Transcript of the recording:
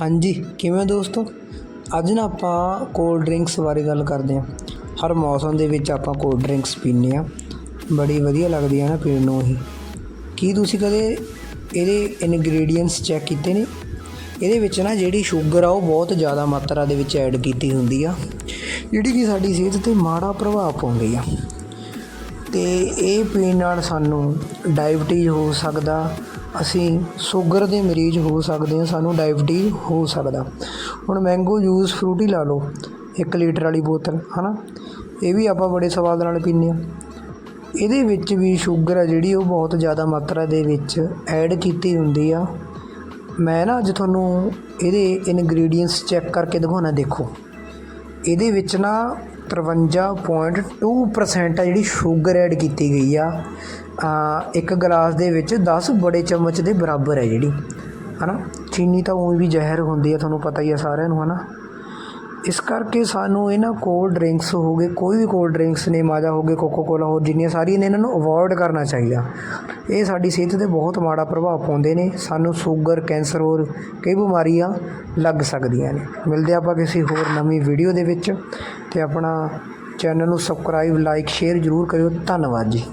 ਹਾਂਜੀ, ਕਿਵੇਂ ਦੋਸਤੋ? ਅੱਜ ਨਾ ਆਪਾਂ ਕੋਲਡ ਡਰਿੰਕਸ ਬਾਰੇ ਗੱਲ ਕਰਦੇ ਹਾਂ। ਹਰ ਮੌਸਮ ਦੇ ਵਿੱਚ ਆਪਾਂ ਕੋਲਡ ਡਰਿੰਕਸ ਪੀਂਦੇ ਆ ਬੜੀ ਵਧੀਆ ਲੱਗਦੀ ਹੈ ਨਾ ਪੀਣ ਨੂੰ ਹੀ ਕੀ ਤੁਸੀਂ ਕਦੇ ਇਹਦੇ ਇਨਗਰੀਡੀਅੰਟਸ ਚੈੱਕ ਕੀਤੇ ਨੇ? ਇਹਦੇ ਵਿੱਚ ਨਾ ਜਿਹੜੀ ਸ਼ੂਗਰ ਆ, ਉਹ ਬਹੁਤ ਜ਼ਿਆਦਾ ਮਾਤਰਾ ਦੇ ਵਿੱਚ ਐਡ ਕੀਤੀ ਹੁੰਦੀ ਆ। ਜਿਹੜੀ ਕਿ ਸਾਡੀ ਸਿਹਤ ਤੇ ਮਾੜਾ ਪ੍ਰਭਾਵ ਪਾਉਂਦੀ ਆ। ਤੇ ਇਹ ਪੀਣ ਨਾਲ ਸਾਨੂੰ ਡਾਇਬਟੀਜ਼ ਹੋ ਸਕਦਾ ਅਸੀਂ ਸ਼ੂਗਰ ਦੇ ਮਰੀਜ਼ ਹੋ ਸਕਦੇ ਹਾਂ, ਸਾਨੂੰ ਡਾਇਬਟੀਜ਼ ਹੋ ਸਕਦਾ। ਹੁਣ ਮੈਂਗੋ ਜੂਸ ਫਰੂਟੀ ਲਾ ਲਓ 1 ਲੀਟਰ ਵਾਲੀ ਬੋਤਲ, ਹਨਾ? ਇਹ ਵੀ ਆਪਾਂ ਬੜੇ ਸਵਾਦ ਨਾਲ ਪੀਂਦੇ ਹਾਂ। ਇਹਦੇ ਵਿੱਚ ਵੀ ਸ਼ੂਗਰ ਆ ਜਿਹੜੀ, ਉਹ ਬਹੁਤ ਜ਼ਿਆਦਾ ਮਾਤਰਾ ਦੇ ਵਿੱਚ ਐਡ ਕੀਤੀ ਹੁੰਦੀ ਆ। ਮੈਂ ਨਾ ਅੱਜ ਤੁਹਾਨੂੰ ਇਹਦੇ ਇਨਗਰੀਡੀਅੰਟਸ ਚੈੱਕ ਕਰਕੇ ਦਿਖਾਉਣਾ, ਦੇਖੋ। ਇਹਦੇ ਵਿੱਚ ਨਾ 53.2% ਆ ਜਿਹੜੀ ਸ਼ੂਗਰ ਐਡ ਕੀਤੀ ਗਈ ਆ। ਇੱਕ ਗਲਾਸ ਦੇ ਵਿੱਚ 10 ਬੜੇ ਚਮਚ ਦੇ ਬਰਾਬਰ ਹੈ ਜਿਹੜੀ, ਹਨਾ? ਚੀਨੀ ਤਾਂ ਉਹ ਵੀ ਜ਼ਹਿਰ ਹੁੰਦੀ ਆ, ਤੁਹਾਨੂੰ ਪਤਾ ਹੀ ਆ ਸਾਰਿਆਂ ਨੂੰ, ਹਨਾ? ਇਸ ਕਰਕੇ ਸਾਨੂੰ ਇਹਨਾਂ ਕੋਲਡ ਡਰਿੰਕਸ ਹੋ ਗਏ, ਕੋਈ ਵੀ ਕੋਲਡ ਡਰਿੰਕਸ ਨੇ ਮਾਜਾ ਹੋ ਗਏ ਕੋਕੋ ਕੋਲਾ ਹੋਰ ਜਿੰਨੀਆਂ ਸਾਰੀਆਂ ਨੇ ਇਹਨਾਂ ਨੂੰ ਅਵੋਇਡ ਕਰਨਾ ਚਾਹੀਦਾ। ਇਹ ਸਾਡੀ ਸਿਹਤ ਤੇ ਬਹੁਤ ਮਾੜਾ ਪ੍ਰਭਾਵ ਪਾਉਂਦੇ ਨੇ, ਸਾਨੂੰ ਸ਼ੂਗਰ ਕੈਂਸਰ ਹੋਰ ਕਈ ਬਿਮਾਰੀਆਂ ਲੱਗ ਸਕਦੀਆਂ ਨੇ। ਮਿਲਦੇ ਆਪਾਂ ਕਿਸੇ ਹੋਰ ਨਵੀਂ ਵੀਡੀਓ ਦੇ ਵਿੱਚ ਤੇ ਆਪਣਾ ਚੈਨਲ ਨੂੰ ਸਬਸਕ੍ਰਾਈਬ ਲਾਈਕ ਸ਼ੇਅਰ ਜ਼ਰੂਰ ਕਰਿਓ। ਧੰਨਵਾਦ ਜੀ।